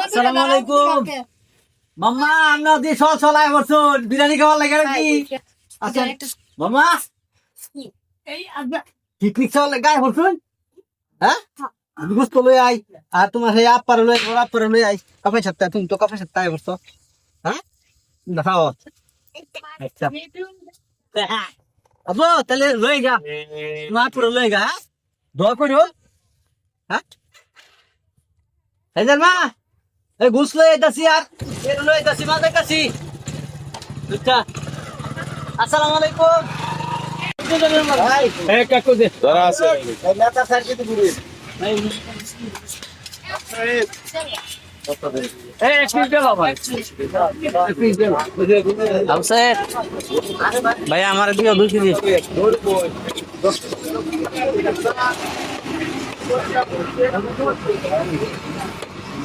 আসসালামু আলাইকুম। মাম্মা আমরা দিয়ে সল সলাই করছুন বিরিয়ানি খাওয়ার লাগে নাকি? আচ্ছা মাম্মা পিকনিক গায়ে হ্যাঁ? গুস্ত লই আই আর তোমার সেই আপ্পারে লই ওর আপ্পারে লই আই কাপে সাতটা তুমি তো কাপে সাতটা আই করছ। হ্যাঁ? দেখাও আচ্ছা। আবো তাহলে লই গা তোমার আপ্পারে লই গা হ্যাঁ? দোয়া করো হ্যাঁ? এই মা এই ঘুষ লই আইতাছি আর এর লই আইতাছি মাল দেখাছি বুঝছা আসসালামু আলাইকুম। ভাই। এ কাকু দে। যারা আছে। এই নেতা স্যার কি দিবি এ এক পিস দে বাবা এক পিস দে আমসের ভাই আমার দিও দুই কেজি।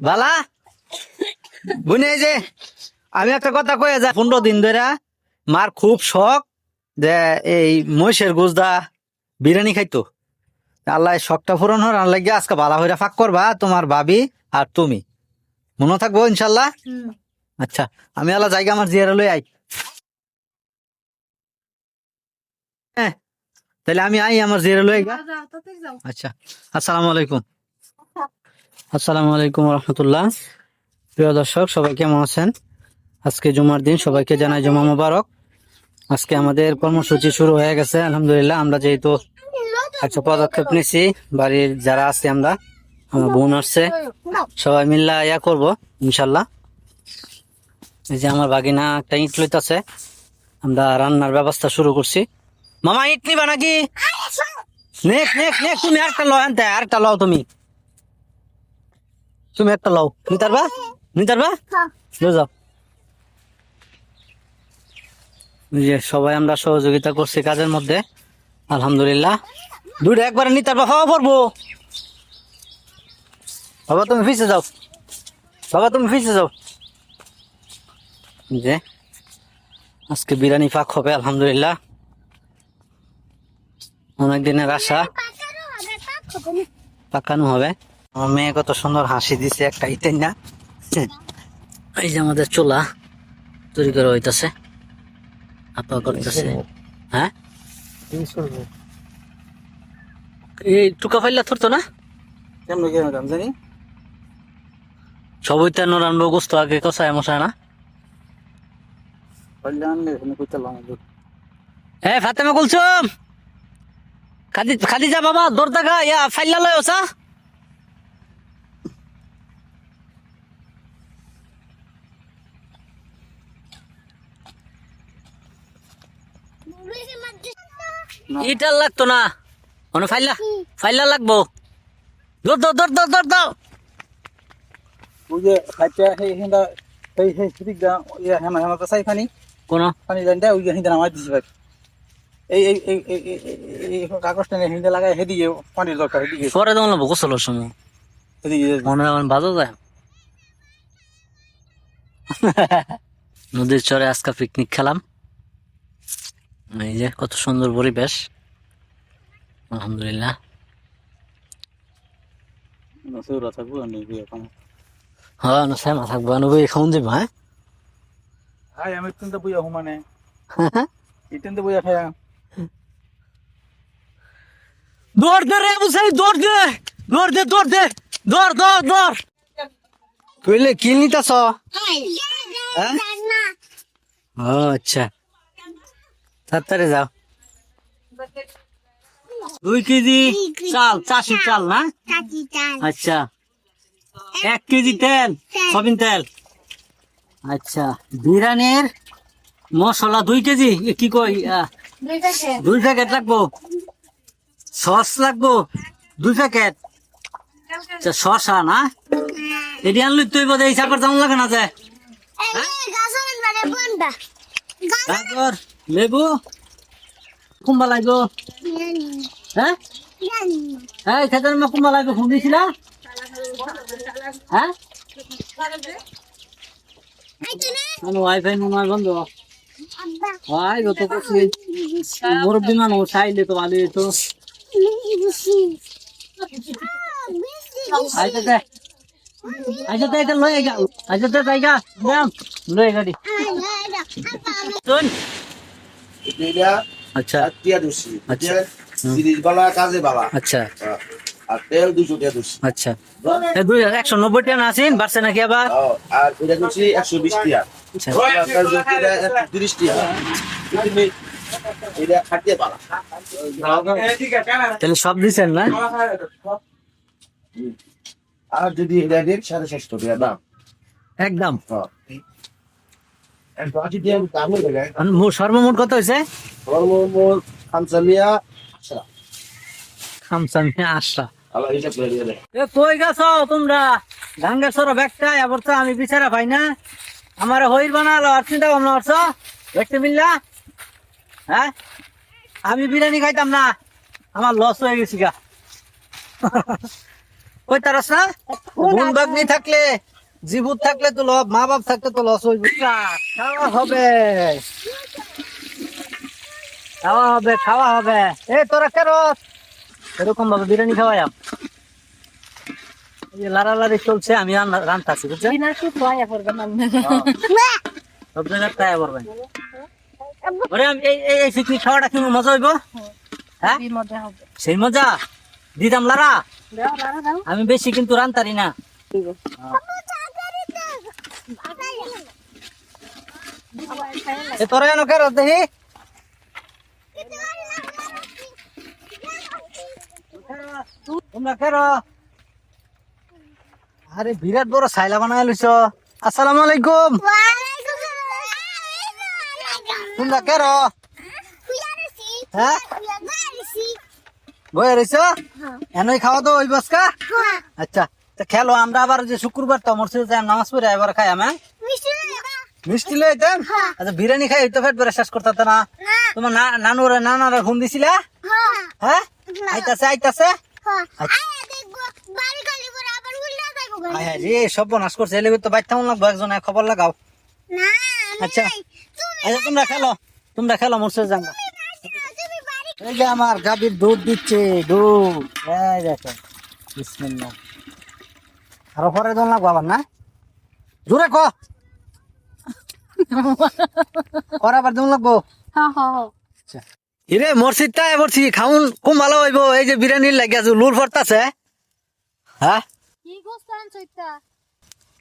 বালা? এই যে আমি একটা কথা কয়ে যা পনেরো দিন ধরে মার খুব শখ যে এই মহিষের গুজদা বিরিয়ানি খাইতো। আল্লাহ শখটা পূরণ হওয়ার লাগে আজকে বালা হইরা ফাঁক করবা তোমার ভাবি আর তুমি। মনে থাকব ইনশাল্লাহ? আচ্ছা আমি আল্লাহ জায়গা আমার জিয়ারে লই আই। হ্যাঁ তাহলে আমি আই আমার জিয়ারে লই আচ্ছা আসসালামু আলাইকুম। আসসালামু আলাইকুম রহমতুল্লাহ। প্রিয় দর্শক সবাই কেমন আছেন? আজকে জুমার দিন সবাইকে জানাই জুমা মোবারক। আজকে আমাদের কর্মসূচি শুরু হয়ে গেছে আলহামদুলিল্লাহ। আমরা যেহেতু একটা পদক্ষেপ নিছি বাড়ির যারা আছে আমরা আমার বোন আসছে সবাই মিল্লা ইয়া করব ইনশাল্লাহ। এই যে আমার বাগিনা একটা ইট লইতাছে আমরা রান্নার ব্যবস্থা শুরু করছি। মামা ইট নিবা নাকি? নেক নেক নেক তুমি একটা লও আনতে আরেকটা লও তুমি। তুমি একটা লও। নিতারবা নিতারবা লও যাও। যে সবাই আমরা সহযোগিতা করছি কাজের মধ্যে। আলহামদুলিল্লাহ। দুইটা একবারে নিতারবা হওয়া পড়ব বাবা তুমি ফিসে যাও। বাবা তুমি ফিসে যাও। যে আজকে বিরিয়ানি পাক হবে আলহামদুলিল্লাহ। অনেক দিনের আশা পাকানো হবে। আমার মেয়ে কত সুন্দর হাসি দিছে একটা ইটেন না। এই যে আমাদের চুলা তৈরি করে হইতাছে। আপা করতেছে। হ্যাঁ? এই টুকা ফাইলা থরতো না? কেমন কেমন জানি? সবই তো রান্না গোস্ত আগে কষায় মশায় না। এ ফাতেমা কুলসুম! খাদি খাদিজা বাবা দৌড় দেখা ইয়া ফাইলা লয় ওসা। ইটার লাগতো না। মানে ফাইলা ফাইলা লাগবো। দৌড় দৌড় দৌড় দৌড় দৌড় দাও ওই যে খাইতে সেই হিন্দা সেই সেই ঠিক দা ইয়া হেমা হেমা তো সাই পানি। কোন? পানি জানতে ওই হিন্দা নামাই দিছি ভাই। এই এই এই এই কাগজটা নিয়ে হিন্দা লাগাই হেদিকে পানির দরকার হেদিকে পরে লাগবো গোসলের সময়। হেদিকে মনে হয় বাজো যায়। নদীর চরে আজকে পিকনিক খেলাম। এই যে কত সুন্দর পরিবেশ। আলহামদুলিল্লাহ। থাকব হ্যাঁ থাকব। যাব হ্যাঁ? হাই আমি হুমানে খায়া। দৌড় দে রে বুঝাই দৌড় দে। দৌড় দে দৌড় দে। দৌড় দৌড় দৌড়। তুইলে কি নিতাছ? ও আচ্ছা। তাড়াতাড়ি যাও। দুই কেজি চাল চাষি চাল না? আচ্ছা। এক কেজি তেল সবিন তেল। আচ্ছা বিরিয়ানির মশলা দুই কেজি? এ কি কই দুই প্যাকেট। লাগবো? সস লাগবো? দুই প্যাকেট? আচ্ছা শসা না? এটি আনলি তুই বোধ এই চাপার জাম লাগে না যে? গাজর? লেবু? কুম্বা লাগবো। হ্যাঁ? হ্যাঁ খেতের মা কুম্বা লাগবে ফোন দিয়েছিলা? হ্যাঁ? আমার ওয়াইফাই নয় বন্ধ। হয় যত করছি মুরব্বী মানুষ চাইলে তো ভালো তো আইতে দে আইতে দে এটা লয়ে গা দে জায়গা। দাম লয়ে গাড়ি। এটা আচ্ছা। টিয়া আচ্ছা। সিরিজ বালা কাজে বালা। আচ্ছা। আর তেল দুশো টিয়া দুশি আচ্ছা। একশো নব্বই টাকা আছেন বাড়ছে নাকি আবার? আর এটা দুশি একশো বিশ টিয়া। তিরিশ টিয়া। এটা খাটিয়ে বালা তাহলে সব দিচ্ছেন না? আর যদি এটা দেন সাড়ে সাতশো টাকা দাম। একদম। সর্বমোট কত হয়েছে সর্বমোট এ কই গেছো তোমরা? গাঙ্গেশ্বর ব্যাগটা এবার তো আমি বিচারা পাই না। আমার হইর বানালো আর চিন্তা ভাবনা করছ? দেখতে মিললা? হ্যাঁ? আমি বিরিয়ানি খাইতাম না। আমার লস হয়ে গেছি গা। কই তারস না বাগনি থাকলে জীবুত থাকলে তো লস মা বাপ থাকলে তো লস হইবে। খাওয়া হবে। খাওয়া হবে খাওয়া হবে। এ তোরা কেন এরকম ভাবে বিরিয়ানি যে চলছে আমি রান্তাছি বুঝছেন? সব জায়গায় করবেন এই পিকনিক খাওয়াটা কি মজা হইব? হ্যাঁ? সেই মজা? দিতাম লারা আমি বেশি কিন্তু রান্তারি না। এ তোরা যেন কেন দেখি? তোমরা কেন আরে বিরাট বড় সাইলা বানায় লইছ। আসসালামু আলাইকুম। তোমরা কেন হ্যাঁ? বয়ে রইছ? এনই খাওয়া তো ওই বসকা আচ্ছা। তা খেলো আমরা আবার যে শুক্রবার তো মসজিদে যাই নামাজ পড়ে এবার খাই আমি মিষ্টি লইতেন আচ্ছা বিরিয়ানি খাই তো ভরে শেষ করতে না। তোমার না- নানুরে নানারে ফোন দিছিলা? হ্যাঁ। আইতাছে আইতাছে? আয় রে সব করছে। এলে তো বাইতে লাগবো একজন খবর লাগাও। আচ্ছা। আচ্ছা তোমরা খেলো তোমরা খেলো মসজিদে এই যে আমার গাভীর দুধ দিচ্ছে দুধ। দেখো বিসমিল্লাহ। আরও পরে দল লাগবো আবার না? জোরে ক। পরে আবার দল লাগবো। আচ্ছা। ইরে মসজিদটা এবার খাউন খুব ভালো হইব। এই যে বিরিয়ানির লাগে আছে লুর ফরতাছে হ্যাঁ কি গোস্তান চৈতা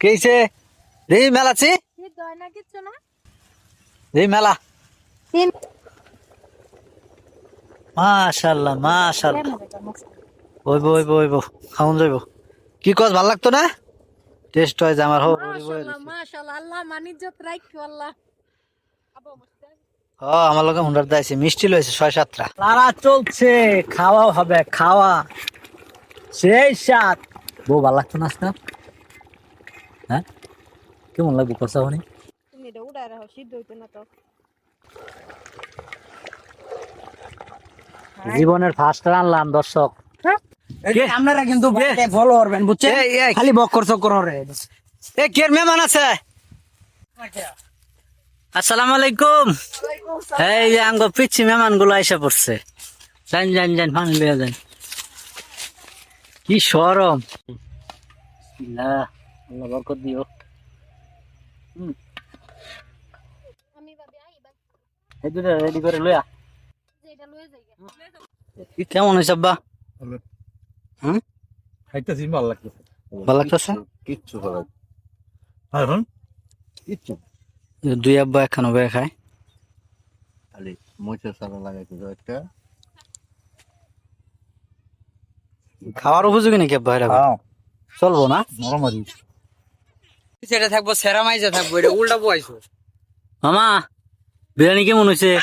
কেছে রেই মেলাছি কি দয় না কিচ্ছু না? রেই মেলা। তিন মাশাল্লাহ মাশাল্লাহ। ওইব ওইব ওইব খাউন যাইব। কি কস ভালো লাগতো না? টেস্ট হয় যে আমার হোক মাশাআল্লাহ আল্লাহ মানিজ্জত রাখো আল্লাহ। ও আমার লোকে হুন্ডার দাইছে মিষ্টি লইছে ছয় সাতটা। তারা চলছে খাওয়া হবে খাওয়া। সেই সাত বউ ভালো লাগতো না আজকে? হ্যাঁ? কেমন লাগবে কথা হনি তুমি এটা রাখো সিদ্ধ হইতো না তো। জীবনের ফার্স্ট আনলাম দর্শক? আপনারা কিন্তু কে? ফলো করবেন বুঝছেন? খালি বক্কর চক্কর হরে। এ কে মেহমান আছে? আসসালামু আলাইকুম। এই যে আঙ্গ পিচ্ছি মেহমানগুলো এসে পড়ছে। জান জান জান পানি লিয়ে যান। কি সরম। আল্লাহ বরকত দিও। রেডি করে লইয়া। কেমন হয়েছে আব্বা? হুম? খাইতেছি ভালো লাগতেছে। ভালো লাগতেছে? কিচ্ছু হবে এখন? কিচ্ছু দুই আব্বা একখানো বেয়ে খায়। খালি মরিচের সারা লাগাইতে দাও একটা। খাওয়ার উপযোগী নাকি আব্বা এটা চলবো না? নরমারি সেটা থাকব সেরা মাইজা থাকব এটা উল্টা বয়সো মামা বিরিয়ানি কেমন হয়েছে?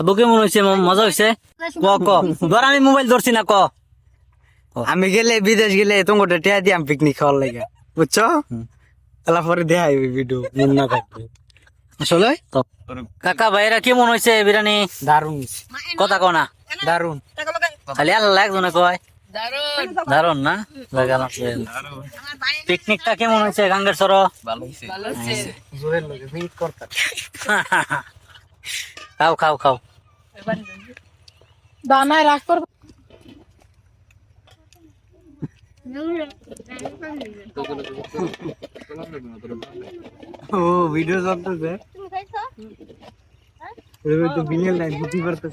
আব্বু কেমন হয়েছে মজা হয়েছে ক ক ধর আমি মোবাইল ধরছি না ক। আমি গেলে বিদেশ গেলে তোমার টিয়া দিয়ে আমি পিকনিক খাওয়ার লাগে। বুঝছ? তাহলে পরে দেখাই ভিডিও মনে থাকবে। আসলে? কাকা ভাইরা কেমন হয়েছে বিরিয়ানি? দারুণ কথা কনা দারুণ খালি আল্লাহ একজনে কয়? দারুণ না? লাগালাম পিকনিকটা কেমন হয়েছে গাঙ্গের সর? ভালো হয়েছে জোরের লগে মিট করতে খাও খাও খাও। দানায় রাখ কর ও ভিডিও চলতেছে। তো বিনিয়োগ নাই বুঝতে পারতেছে